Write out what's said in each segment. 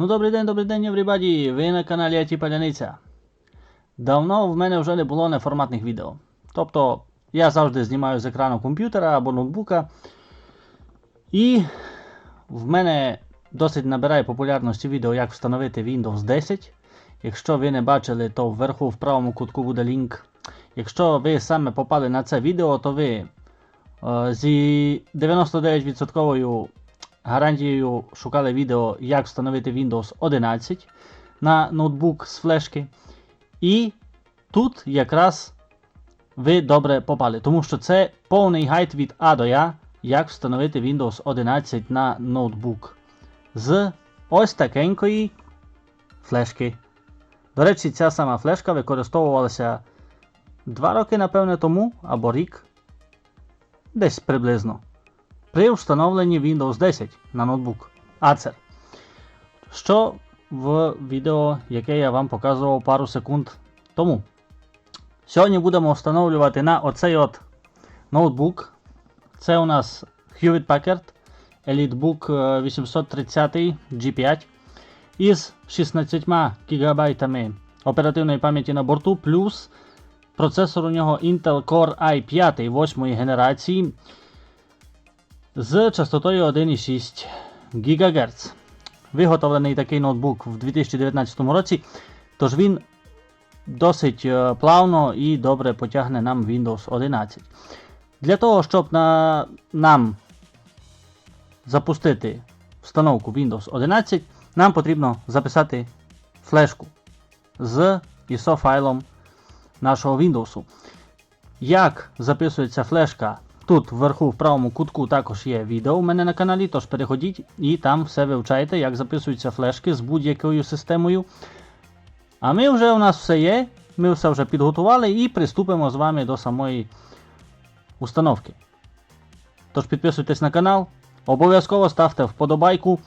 Ну, добрий день, добрий день, everybody! Ви на каналі IT Паляниця. Давно в мене вже не було неформатних відео. Тобто, я завжди знімаю з екрану комп'ютера або ноутбука. І в мене досить набирає популярності відео, як встановити Windows 10. Якщо ви не бачили, то вверху в правому кутку буде лінк. Якщо ви саме попали на це відео, то ви е, зі 99% гарантією шукали відео, як встановити Windows 11 на ноутбук з флешки. І тут якраз ви добре попали, тому що це повний гайд від А до Я, як встановити Windows 11 на ноутбук з ось такенької флешки. До речі, ця сама флешка використовувалася 2 роки, напевне, тому або рік. Десь приблизно при встановленні Windows 10 на ноутбук Acer. Що в відео, яке я вам показував пару секунд тому. Сьогодні будемо встановлювати на оцей от ноутбук. Це у нас Hewlett Packard EliteBook е, 830 G5 із 16 ГБ оперативної пам'яті на борту, плюс процесор у нього Intel Core i5 8 генерації з частотою 1,6 ГГц. Виготовлений такий ноутбук в 2019 році, тож він досить е, плавно і добре потягне нам Windows 11. Для того, щоб на, нам запустити встановку Windows 11, нам потрібно записати флешку з ISO файлом нашого Windows. Як записується флешка Тут вверху в правому кутку також є відео у мене на каналі, тож переходіть і там все вивчайте, як записуються флешки з будь-якою системою. А ми вже у нас все є, ми все вже підготували і приступимо з вами до самої установки. Тож підписуйтесь на канал, обов'язково ставте вподобайку.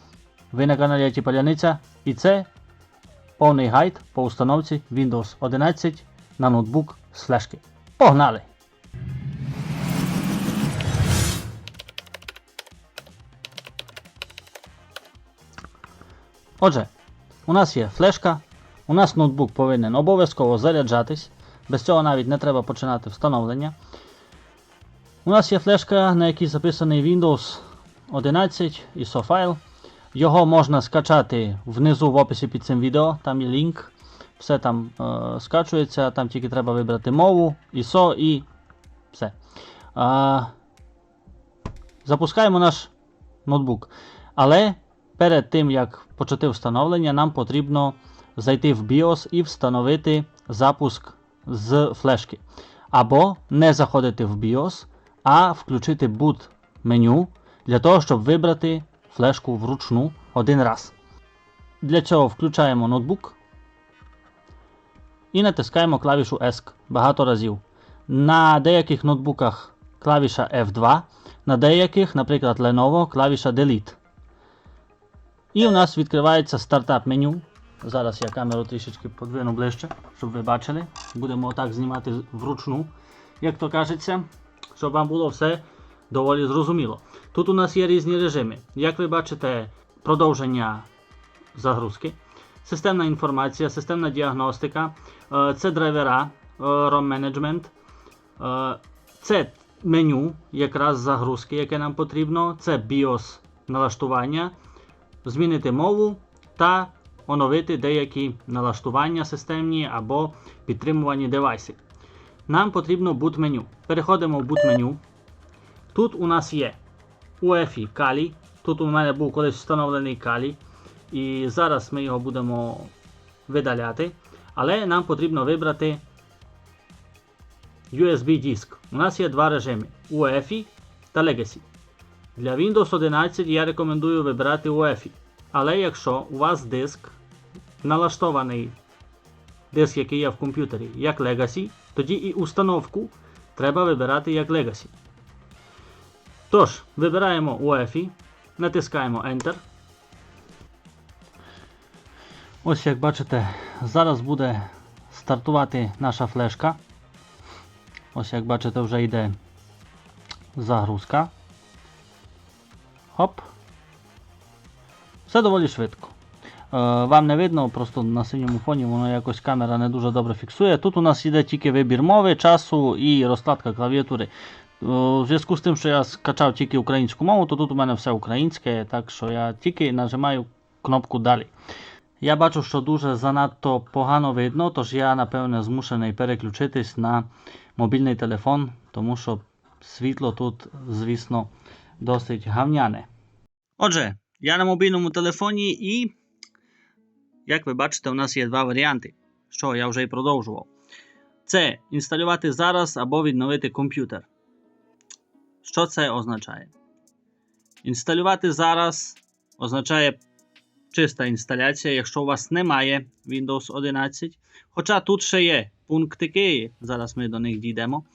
Ви на каналі IT Паляниця. І це повний гайд по установці Windows 11 на ноутбук з флешки. Погнали! Отже, у нас є флешка, у нас ноутбук повинен обов'язково заряджатись, без цього навіть не треба починати встановлення. У нас є флешка, на якій записаний Windows 11 ISO файл. Його можна скачати внизу в описі під цим відео, там є лінк. Все там е, скачується, там тільки треба вибрати мову, ISO і все. Е, запускаємо наш ноутбук. Але перед тим, як почати встановлення, нам потрібно зайти в BIOS і встановити запуск з флешки. Або не заходити в BIOS, а включити boot меню для того, щоб вибрати флешку вручну один раз. Для цього включаємо ноутбук і натискаємо клавішу ESC багато разів. На деяких ноутбуках клавіша F2, на деяких, наприклад, Lenovo, клавіша Delete. І у нас відкривається стартап меню. Зараз я камеру трішечки подвину ближче, щоб ви бачили. Будемо отак знімати вручну, як то кажеться, щоб вам було все доволі зрозуміло. Тут у нас є різні режими. Як ви бачите, продовження загрузки, системна інформація, системна діагностика, е, це драйвера, е, ROM Management, е, це меню якраз загрузки, яке нам потрібно, це BIOS налаштування змінити мову та оновити деякі налаштування системні або підтримувані девайси. Нам потрібно boot меню. Переходимо в boot меню. Тут у нас є UEFI Kali. Тут у мене був колись встановлений Kali. І зараз ми його будемо видаляти. Але нам потрібно вибрати USB диск. У нас є два режими UEFI та Legacy. Для Windows 11 я рекомендую вибирати UEFI. Але якщо у вас диск налаштований диск, який є в комп'ютері, як Legacy, тоді і установку треба вибирати як Legacy. Тож, вибираємо UEFI, натискаємо Enter. Ось як бачите, зараз буде стартувати наша флешка. Ось як бачите, вже йде загрузка. Хоп. Все доволі швидко. вам не видно, просто на синьому фоні воно якось камера не дуже добре фіксує. Тут у нас йде тільки вибір мови, часу і розкладка клавіатури. Е, У зв'язку з тим, що я скачав тільки українську мову, то тут у мене все українське, так що я тільки нажимаю кнопку Далі. Я бачу, що дуже занадто погано видно, тож я напевне змушений переключитись на мобільний телефон, тому що світло тут, звісно, досить гавняне. Отже, я на мобільному телефоні і, як ви бачите, у нас є два варіанти, що я вже і продовжував. Це інсталювати зараз або відновити комп'ютер. Що це означає? Інсталювати зараз означає чиста інсталяція, якщо у вас немає Windows 11. Хоча тут ще є пунктики, зараз ми до них дійдемо.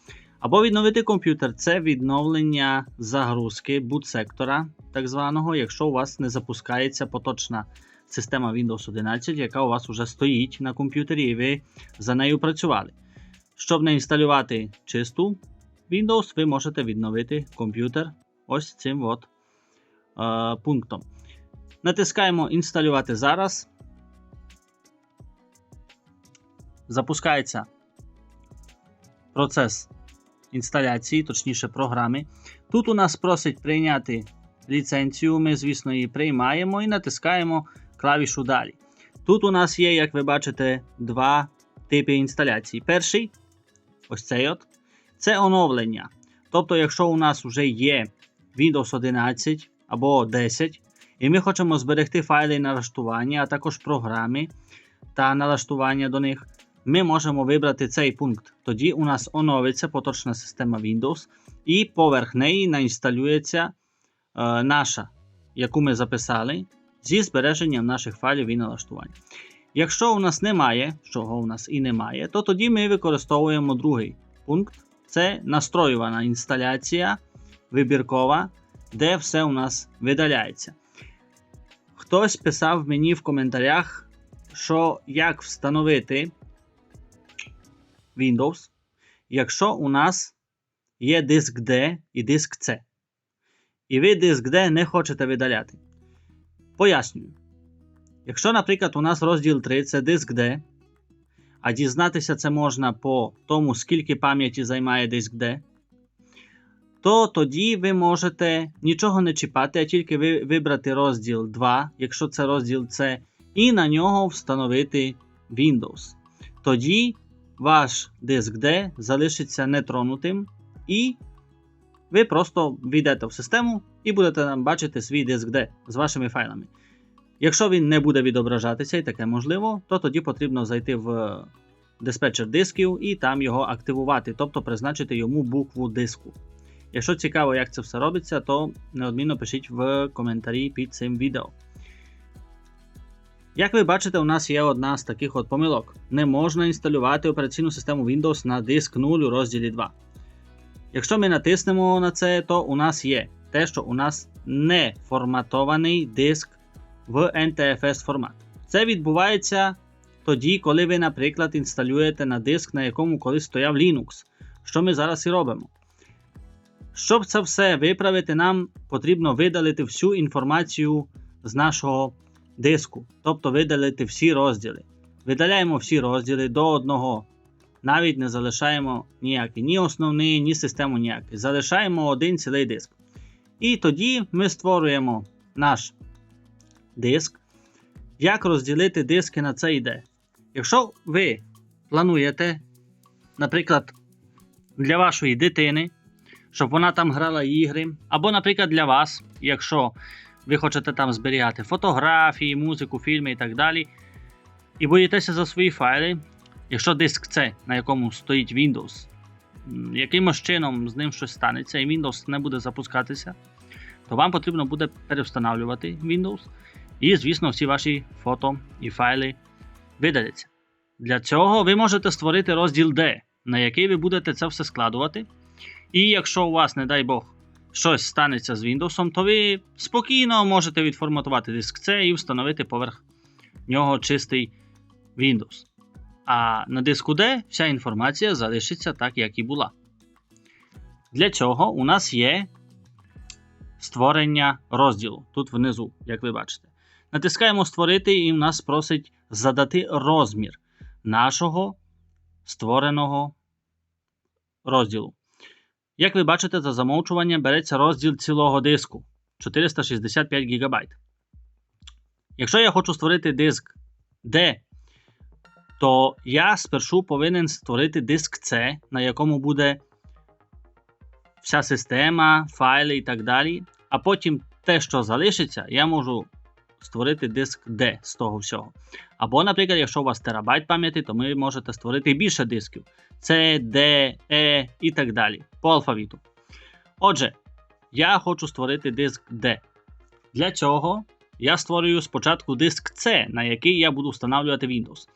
Або відновити комп'ютер це відновлення загрузки boot-сектора, так званого, якщо у вас не запускається поточна система Windows 11, яка у вас вже стоїть на комп'ютері, і ви за нею працювали. Щоб не інсталювати чисту Windows, ви можете відновити комп'ютер ось цим от, е, пунктом. Натискаємо інсталювати зараз. Запускається процес інсталяції, точніше програми. Тут у нас просить прийняти ліцензію. Ми, звісно, її приймаємо і натискаємо клавішу далі. Тут у нас є, як ви бачите, два типи інсталяції. Перший ось цей от, це оновлення. Тобто, якщо у нас вже є Windows 11 або 10, і ми хочемо зберегти файли налаштування, а також програми та налаштування до них, ми можемо вибрати цей пункт. Тоді у нас оновиться поточна система Windows, і поверх неї наінсталюється е, наша, яку ми записали, зі збереженням наших файлів і налаштувань. Якщо у нас немає, чого у нас і немає, то тоді ми використовуємо другий пункт. Це настроювана інсталяція вибіркова, де все у нас видаляється. Хтось писав мені в коментарях, що як встановити Windows, якщо у нас є диск D і диск C. І ви диск D не хочете видаляти. Пояснюю. Якщо, наприклад, у нас розділ 3 це диск D, а дізнатися це можна по тому, скільки пам'яті займає диск D, то тоді ви можете нічого не чіпати, а тільки ви вибрати розділ 2, якщо це розділ C, і на нього встановити Windows. Тоді ваш диск D залишиться нетронутим, і ви просто війдете в систему і будете там бачити свій диск D з вашими файлами. Якщо він не буде відображатися, і таке можливо, то тоді потрібно зайти в диспетчер дисків і там його активувати, тобто призначити йому букву диску. Якщо цікаво, як це все робиться, то неодмінно пишіть в коментарі під цим відео. Як ви бачите, у нас є одна з таких от помилок. Не можна інсталювати операційну систему Windows на диск 0 у розділі 2. Якщо ми натиснемо на це, то у нас є те, що у нас не форматований диск в NTFS формат. Це відбувається тоді, коли ви, наприклад, інсталюєте на диск, на якому колись стояв Linux, що ми зараз і робимо. Щоб це все виправити, нам потрібно видалити всю інформацію з нашого диску, тобто видалити всі розділи. Видаляємо всі розділи до одного. Навіть не залишаємо ніякий, ні основний, ні систему ніякий. Залишаємо один цілий диск. І тоді ми створюємо наш диск. Як розділити диски на це йде? Якщо ви плануєте, наприклад, для вашої дитини, щоб вона там грала ігри, або, наприклад, для вас, якщо ви хочете там зберігати фотографії, музику, фільми і так далі, і боїтеся за свої файли, якщо диск це, на якому стоїть Windows, якимось чином з ним щось станеться, і Windows не буде запускатися, то вам потрібно буде перевстановлювати Windows. І, звісно, всі ваші фото і файли видаляться. Для цього ви можете створити розділ D, на який ви будете це все складувати. І якщо у вас, не дай Бог, щось станеться з Windows, то ви спокійно можете відформатувати диск C і встановити поверх нього чистий Windows. А на диску D вся інформація залишиться так, як і була. Для цього у нас є створення розділу тут внизу, як ви бачите. Натискаємо Створити, і в нас просить задати розмір нашого створеного розділу. Як ви бачите, за замовчування береться розділ цілого диску 465 ГБ. Якщо я хочу створити диск D, то я спершу повинен створити диск C, на якому буде вся система, файли і так далі. А потім те, що залишиться, я можу створити диск D з того всього. Або, наприклад, якщо у вас терабайт пам'яті, то ви можете створити більше дисків C, D, E і так далі по алфавіту. Отже, я хочу створити диск D. Для цього я створюю спочатку диск C, на який я буду встановлювати Windows.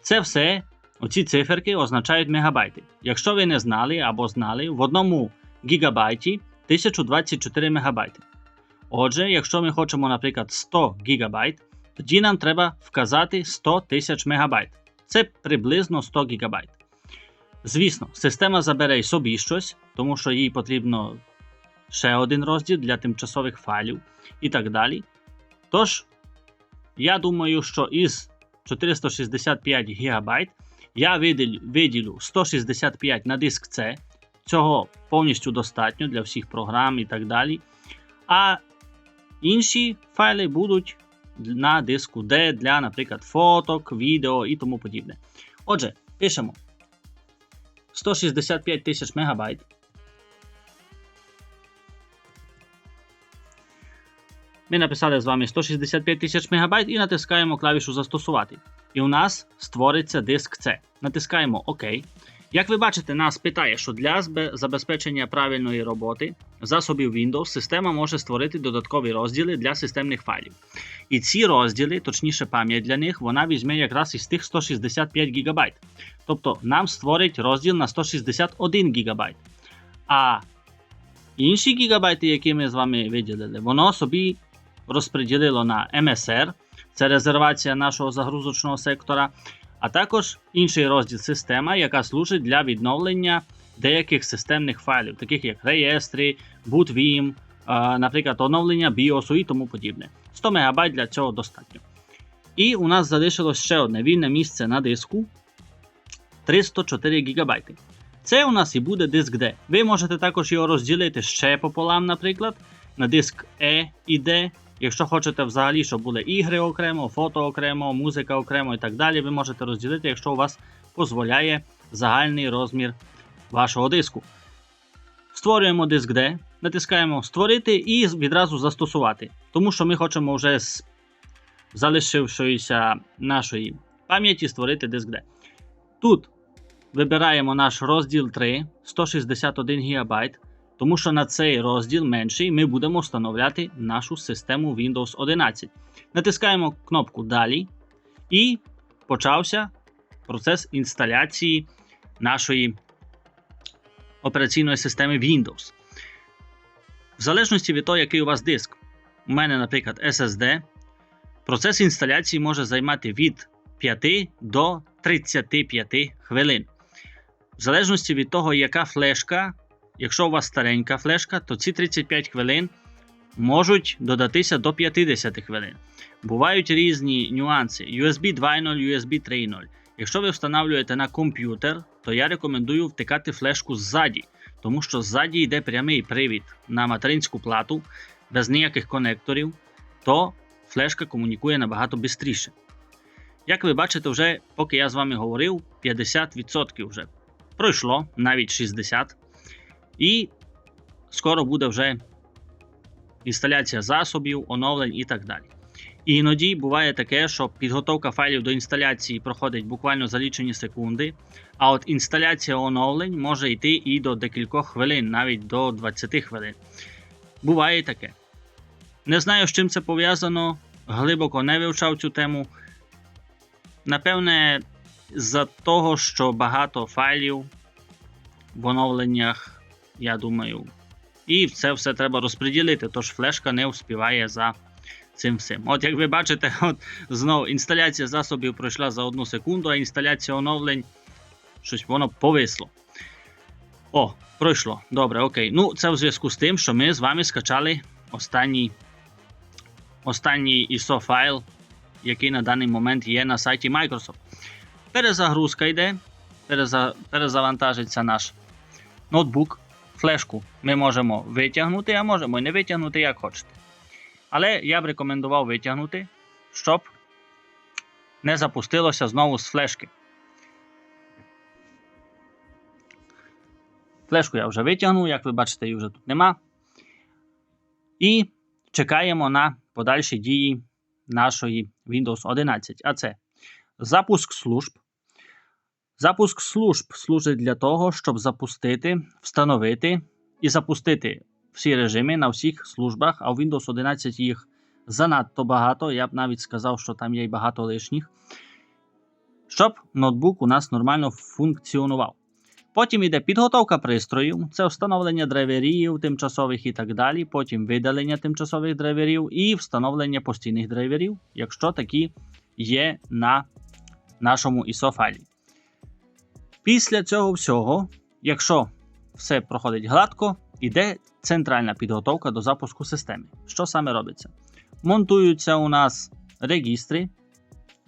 Це все, оці циферки означають мегабайти. Якщо ви не знали або знали, в одному гігабайті 1024 мегабайти. Отже, якщо ми хочемо, наприклад, 100 гігабайт, тоді нам треба вказати 100 тисяч мегабайт. Це приблизно 100 гігабайт. Звісно, система забере й собі щось, тому що їй потрібно ще один розділ для тимчасових файлів і так далі. Тож, я думаю, що із 465 ГБ я виділю 165 на диск C. Цього повністю достатньо для всіх програм і так далі. А інші файли будуть на диску D для, наприклад, фоток, відео і тому подібне. Отже, пишемо 165 тисяч мегабайт. Ми написали з вами 165 тисяч мегабайт і натискаємо клавішу Застосувати. І у нас створиться диск C. Натискаємо ОК. Як ви бачите, нас питає, що для забезпечення правильної роботи засобів Windows система може створити додаткові розділи для системних файлів. І ці розділи, точніше пам'ять для них, вона візьме якраз із тих 165 ГБ. Тобто нам створить розділ на 161 ГБ. А інші гігабайти, які ми з вами виділили, воно собі розподілило на MSR, це резервація нашого загрузочного сектора, а також інший розділ система, яка служить для відновлення деяких системних файлів, таких як реєстри, BootVim, наприклад, оновлення BIOS і тому подібне. 100 МБ для цього достатньо. І у нас залишилось ще одне вільне місце на диску 304 ГБ. Це у нас і буде диск D. Ви можете також його розділити ще пополам, наприклад, на диск E і D. Якщо хочете взагалі, щоб були ігри окремо, фото окремо, музика окремо і так далі, ви можете розділити, якщо у вас дозволяє загальний розмір вашого диску. Створюємо диск D, натискаємо Створити і відразу застосувати. Тому що ми хочемо вже з залишившоїся нашої пам'яті створити диск D. Тут вибираємо наш розділ 3 161 ГБ. Тому що на цей розділ менший ми будемо встановляти нашу систему Windows 11. Натискаємо кнопку Далі і почався процес інсталяції нашої операційної системи Windows. В залежності від того, який у вас диск. У мене, наприклад, SSD. Процес інсталяції може займати від 5 до 35 хвилин. В залежності від того, яка флешка. Якщо у вас старенька флешка, то ці 35 хвилин можуть додатися до 50 хвилин. Бувають різні нюанси: USB 2.0, USB 3.0. Якщо ви встановлюєте на комп'ютер, то я рекомендую втикати флешку ззаді, тому що ззаді йде прямий привід на материнську плату без ніяких конекторів, то флешка комунікує набагато швидше. Як ви бачите, вже поки я з вами говорив, 50% вже пройшло, навіть 60%. І скоро буде вже інсталяція засобів, оновлень і так далі. І іноді буває таке, що підготовка файлів до інсталяції проходить буквально за лічені секунди, а от інсталяція оновлень може йти і до декількох хвилин, навіть до 20 хвилин. Буває таке. Не знаю, з чим це пов'язано, глибоко не вивчав цю тему. Напевне, з-за того, що багато файлів в оновленнях я думаю. І це все треба розподілити, тож флешка не успіває за цим всім. От як ви бачите, от знову інсталяція засобів пройшла за одну секунду, а інсталяція оновлень щось воно повисло. О, пройшло. Добре, окей. Ну, це в зв'язку з тим, що ми з вами скачали останній останній ISO файл, який на даний момент є на сайті Microsoft. Перезагрузка йде, переза, перезавантажиться наш ноутбук, флешку ми можемо витягнути, а можемо і не витягнути, як хочете. Але я б рекомендував витягнути, щоб не запустилося знову з флешки. Флешку я вже витягнув, як ви бачите, її вже тут нема. І чекаємо на подальші дії нашої Windows 11. А це запуск служб. Запуск служб служить для того, щоб запустити, встановити і запустити всі режими на всіх службах, а у Windows 11 їх занадто багато. Я б навіть сказав, що там є й багато лишніх. Щоб ноутбук у нас нормально функціонував. Потім йде підготовка пристроїв, це встановлення драйверів тимчасових і так далі. Потім видалення тимчасових драйверів і встановлення постійних драйверів, якщо такі є на нашому ISO файлі. Після цього всього, якщо все проходить гладко, йде центральна підготовка до запуску системи. Що саме робиться? Монтуються у нас регістри,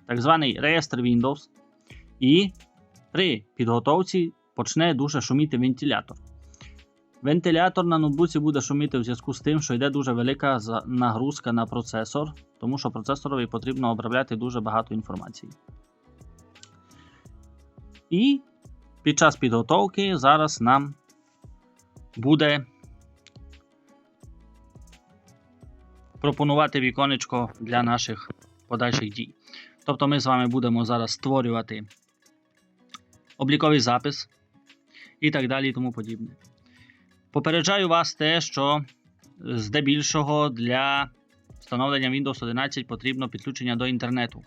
так званий реєстр Windows, і при підготовці почне дуже шуміти вентилятор. Вентилятор на ноутбуці буде шуміти в зв'язку з тим, що йде дуже велика нагрузка на процесор, тому що процесорові потрібно обробляти дуже багато інформації. І під час підготовки зараз нам буде пропонувати віконечко для наших подальших дій. Тобто ми з вами будемо зараз створювати обліковий запис і так далі і тому подібне. Попереджаю вас те, що здебільшого для встановлення Windows 11 потрібно підключення до інтернету.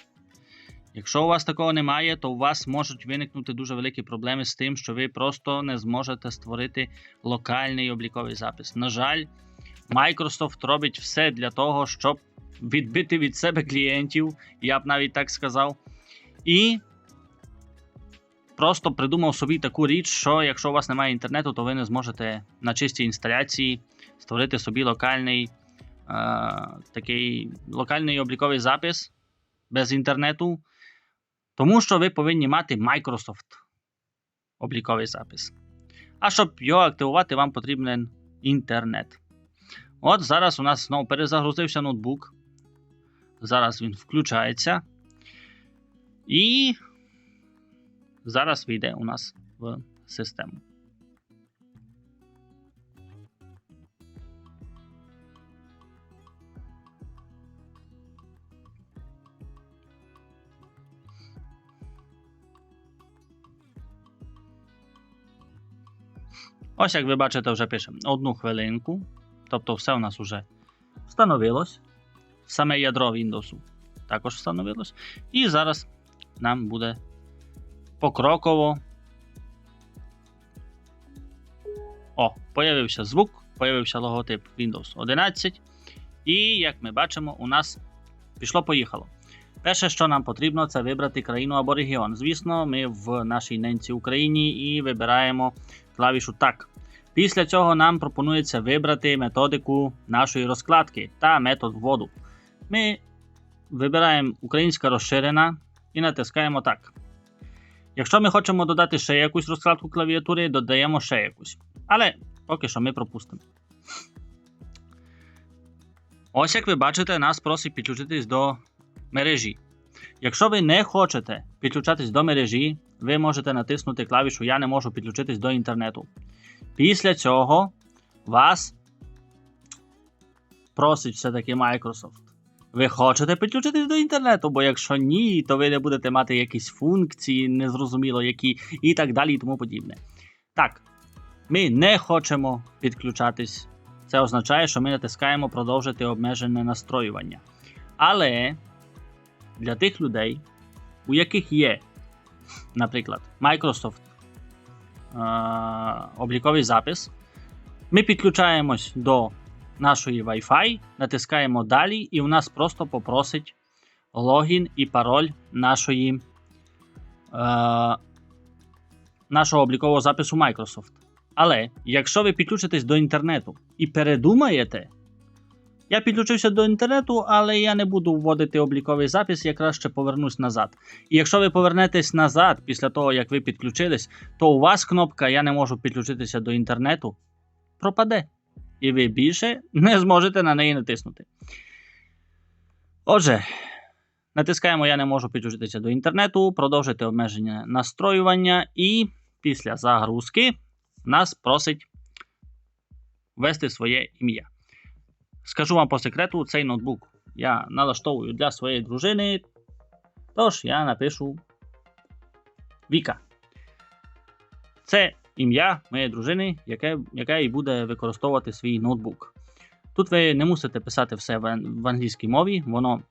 Якщо у вас такого немає, то у вас можуть виникнути дуже великі проблеми з тим, що ви просто не зможете створити локальний обліковий запис. На жаль, Microsoft робить все для того, щоб відбити від себе клієнтів, я б навіть так сказав. І просто придумав собі таку річ, що якщо у вас немає інтернету, то ви не зможете на чистій інсталяції створити собі локальний е, такий локальний обліковий запис без інтернету. Тому що ви повинні мати Microsoft обліковий запис. А щоб його активувати, вам потрібен інтернет. От зараз у нас знову перезагрузився ноутбук. Зараз він включається. І зараз війде у нас в систему. Ось, як ви бачите, вже пишемо одну хвилинку. Тобто, все у нас вже встановилось. Саме ядро Windows також встановилось. І зараз нам буде покроково. О, появився звук, появився логотип Windows 11. І, як ми бачимо, у нас пішло-поїхало. Перше, що нам потрібно, це вибрати країну або регіон. Звісно, ми в нашій ненці Україні і вибираємо клавішу Так. Після цього нам пропонується вибрати методику нашої розкладки та метод вводу. Ми вибираємо українська розширена і натискаємо так. Якщо ми хочемо додати ще якусь розкладку клавіатури, додаємо ще якусь. Але поки що ми пропустимо. Ось як ви бачите, нас просить підключитись до мережі. Якщо ви не хочете підключатись до мережі, ви можете натиснути клавішу Я не можу підключитись до інтернету. Після цього вас просить все-таки Microsoft. Ви хочете підключитись до інтернету, бо якщо ні, то ви не будете мати якісь функції, незрозуміло які, і так далі, і тому подібне. Так, ми не хочемо підключатись. Це означає, що ми натискаємо продовжити обмежене настроювання. Але для тих людей, у яких є, наприклад, Microsoft обліковий запис. Ми підключаємось до нашої Wi-Fi, натискаємо далі, і у нас просто попросить логін і пароль нашої, е, нашого облікового запису Microsoft. Але якщо ви підключитесь до інтернету і передумаєте, Я підключився до інтернету, але я не буду вводити обліковий запис, я краще повернусь назад. І якщо ви повернетесь назад після того, як ви підключились, то у вас кнопка Я не можу підключитися до інтернету пропаде. І ви більше не зможете на неї натиснути. Отже, натискаємо Я не можу підключитися до інтернету, продовжити обмеження настроювання, і після загрузки нас просить ввести своє ім'я. Скажу вам по секрету, цей ноутбук я налаштовую для своєї дружини. Тож я напишу Віка. Це ім'я моєї дружини, яке, яка і буде використовувати свій ноутбук. Тут ви не мусите писати все в, англійській мові, воно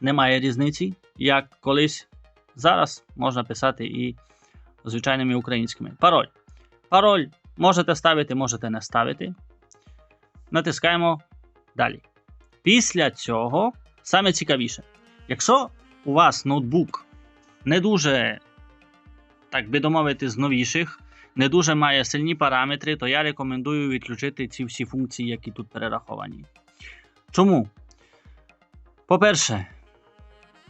не має різниці, як колись. Зараз можна писати і звичайними українськими. Пароль. Пароль можете ставити, можете не ставити. Натискаємо далі. Після цього саме цікавіше. Якщо у вас ноутбук не дуже, так би домовити, з новіших, не дуже має сильні параметри, то я рекомендую відключити ці всі функції, які тут перераховані. Чому? По-перше,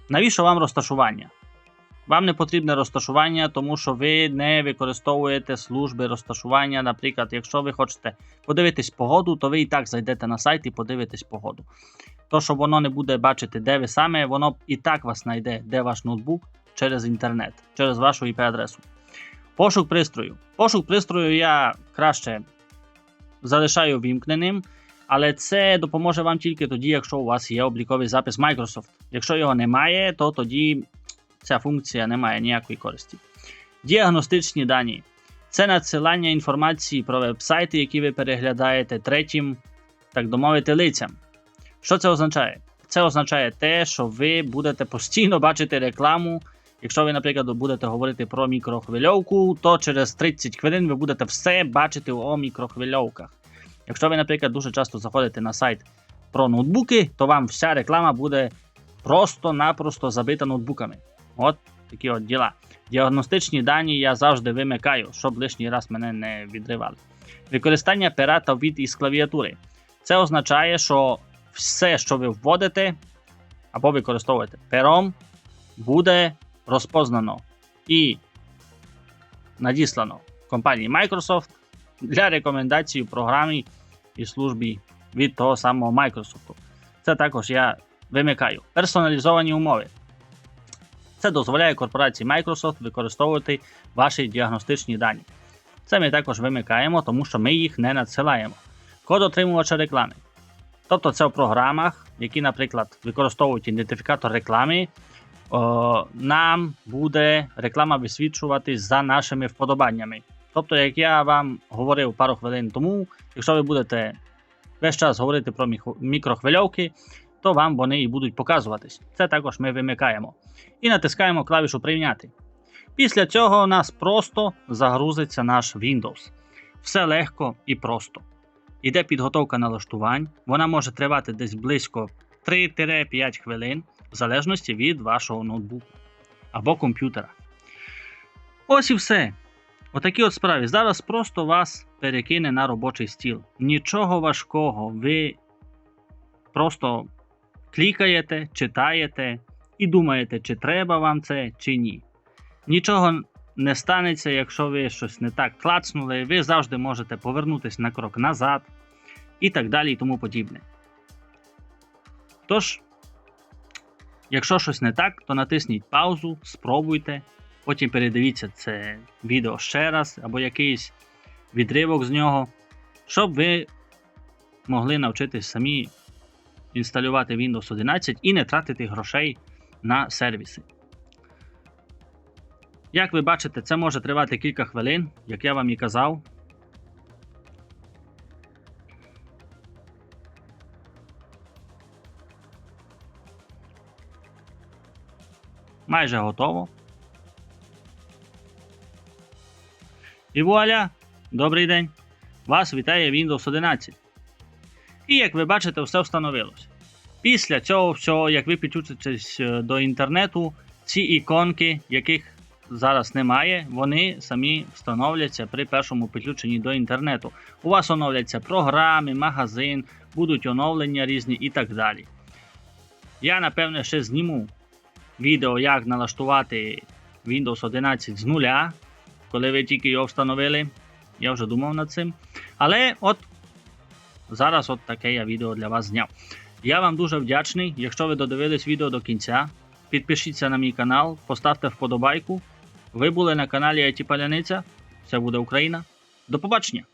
навіщо вам розташування? Вам не потрібне розташування, тому що ви не використовуєте служби розташування. Наприклад, якщо ви хочете подивитись погоду, то ви і так зайдете на сайт і подивитесь погоду. То, що воно не буде бачити, де ви саме, воно і так вас знайде, де ваш ноутбук через інтернет, через вашу IP-адресу. Пошук пристрою. Пошук пристрою я краще залишаю вімкненим, але це допоможе вам тільки тоді, якщо у вас є обліковий запис Microsoft. Якщо його немає, то тоді ця функція не має ніякої користі. Діагностичні дані це надсилання інформації про веб-сайти, які ви переглядаєте третім, так би мовити, лицям. Що це означає? Це означає те, що ви будете постійно бачити рекламу. Якщо ви, наприклад, будете говорити про мікрохвильовку, то через 30 хвилин ви будете все бачити у мікрохвильовках. Якщо ви, наприклад, дуже часто заходите на сайт про ноутбуки, то вам вся реклама буде просто-напросто забита ноутбуками. От такі от діла. Діагностичні дані я завжди вимикаю, щоб лишній раз мене не відривали. Використання пера та від із клавіатури. Це означає, що все, що ви вводите або використовуєте пером, буде розпознано і надіслано компанії Microsoft для рекомендації в програмі і службі від того самого Microsoft. Це також я вимикаю. Персоналізовані умови. Це дозволяє корпорації Microsoft використовувати ваші діагностичні дані. Це ми також вимикаємо, тому що ми їх не надсилаємо. Код отримувача реклами. Тобто це в програмах, які, наприклад, використовують ідентифікатор реклами, о, нам буде реклама висвічуватись за нашими вподобаннями. Тобто, як я вам говорив пару хвилин тому, якщо ви будете весь час говорити про мікрохвильовки, то вам вони і будуть показуватись. Це також ми вимикаємо. І натискаємо клавішу Прийняти. Після цього у нас просто загрузиться наш Windows. Все легко і просто. Іде підготовка налаштувань. Вона може тривати десь близько 3-5 хвилин, в залежності від вашого ноутбуку або комп'ютера. Ось і все. Отакі от справи. Зараз просто вас перекине на робочий стіл. Нічого важкого. Ви просто клікаєте, читаєте і думаєте, чи треба вам це, чи ні. Нічого не станеться, якщо ви щось не так клацнули, ви завжди можете повернутися на крок назад і так далі і тому подібне. Тож, якщо щось не так, то натисніть паузу, спробуйте, потім передивіться це відео ще раз або якийсь відривок з нього, щоб ви могли навчитись самі інсталювати Windows 11 і не тратити грошей на сервіси. Як ви бачите, це може тривати кілька хвилин, як я вам і казав. Майже готово. І вуаля! Добрий день! Вас вітає Windows 11. І як ви бачите, все встановилось. Після цього всього, як ви підключитесь е, до інтернету, ці іконки, яких зараз немає, вони самі встановляться при першому підключенні до інтернету. У вас оновляться програми, магазин, будуть оновлення різні і так далі. Я напевне ще зніму відео, як налаштувати Windows 11 з нуля, коли ви тільки його встановили. Я вже думав над цим. Але от зараз от таке я відео для вас зняв. Я вам дуже вдячний. Якщо ви додивились відео до кінця, підпишіться на мій канал, поставте вподобайку. Ви були на каналі IT Паляниця. Це буде Україна. До побачення!